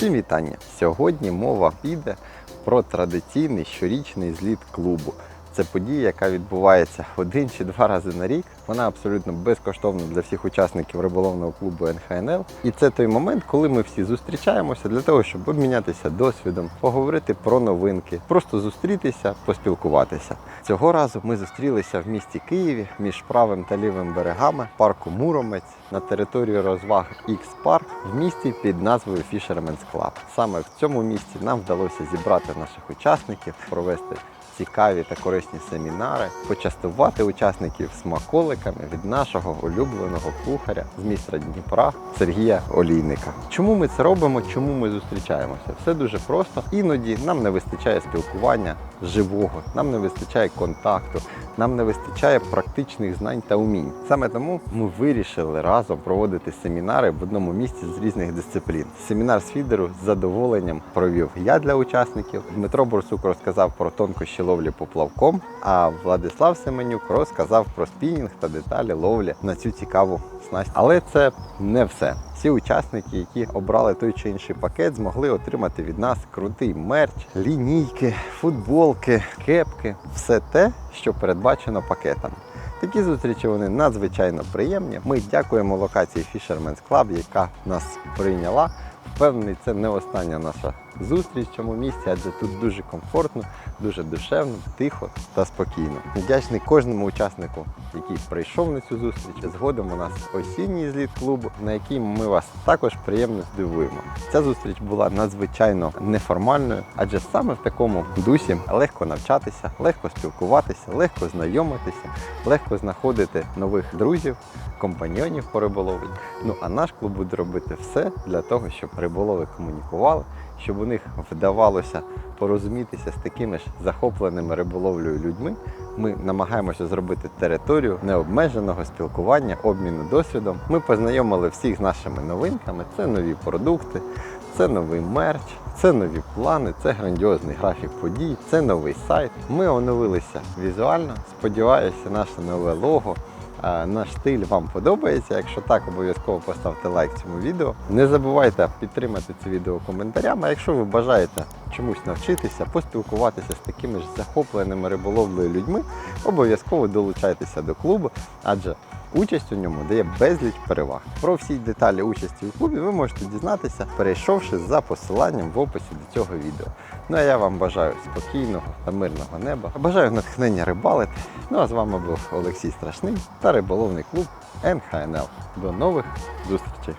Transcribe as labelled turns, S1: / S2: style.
S1: Всім вітання! Сьогодні мова піде про традиційний щорічний зліт клубу. Це подія, яка відбувається один чи два рази на рік. Вона абсолютно безкоштовна для всіх учасників риболовного клубу НХНЛ. І це той момент, коли ми всі зустрічаємося для того, щоб обмінятися досвідом, поговорити про новинки, просто зустрітися, поспілкуватися. Цього разу ми зустрілися в місті Києві між правим та лівим берегами парку Муромець на території розваг X-Park в місті під назвою Fisherman's Club. Саме в цьому місці нам вдалося зібрати наших учасників, провести цікаві та корисні семінари, почастувати учасників смаколиками від нашого улюбленого кухаря з міста Дніпра Сергія Олійника. Чому ми це робимо? Чому ми зустрічаємося? Все дуже просто. Іноді нам не вистачає спілкування живого, нам не вистачає контакту, нам не вистачає практичних знань та умінь. Саме тому ми вирішили разом проводити семінари в одному місці з різних дисциплін. Семінар з фідеру з задоволенням провів я для учасників. Дмитро Борсук розказав про тонкощі ловлі поплавком, а Владислав Семенюк розказав про спінінг та деталі ловлі на цю цікаву снасть. Але це не все. Всі учасники, які обрали той чи інший пакет, змогли отримати від нас крутий мерч, лінійки, футболки, кепки, все те, що передбачено пакетами. Такі зустрічі вони надзвичайно приємні. Ми дякуємо локації Fisherman's Club, яка нас прийняла. Впевнений, це не остання наша зустріч в цьому місці, адже тут дуже комфортно, дуже душевно, тихо та спокійно. Вдячний кожному учаснику, який прийшов на цю зустріч. Згодом у нас осінній зліт клубу, на який ми вас також приємно здивуємо. Ця зустріч була надзвичайно неформальною, адже саме в такому дусі легко навчатися, легко спілкуватися, легко знайомитися, легко знаходити нових друзів, компаньйонів по риболовлі. Ну а наш клуб буде робити все для того, щоб риболови комунікували, щоб у них вдавалося порозумітися з такими ж захопленими риболовлею людьми. Ми намагаємося зробити територію необмеженого спілкування, обміну досвідом. Ми познайомили всіх з нашими новинками. Це нові продукти, це новий мерч, це нові плани, це грандіозний графік подій, це новий сайт. Ми оновилися візуально. Сподіваюся, наше нове лого. Наш стиль вам подобається. Якщо так, обов'язково поставте лайк цьому відео. Не забувайте підтримати це відео коментарями. Якщо ви бажаєте чомусь навчитися, поспілкуватися з такими ж захопленими риболовлею людьми, обов'язково долучайтеся до клубу, адже участь у ньому дає безліч переваг. Про всі деталі участі у клубі ви можете дізнатися, перейшовши за посиланням в описі до цього відео. Ну а я вам бажаю спокійного та мирного неба. Бажаю натхнення рибалити. Ну а з вами був Олексій Страшний та риболовний клуб НХНЛ. До нових зустрічей!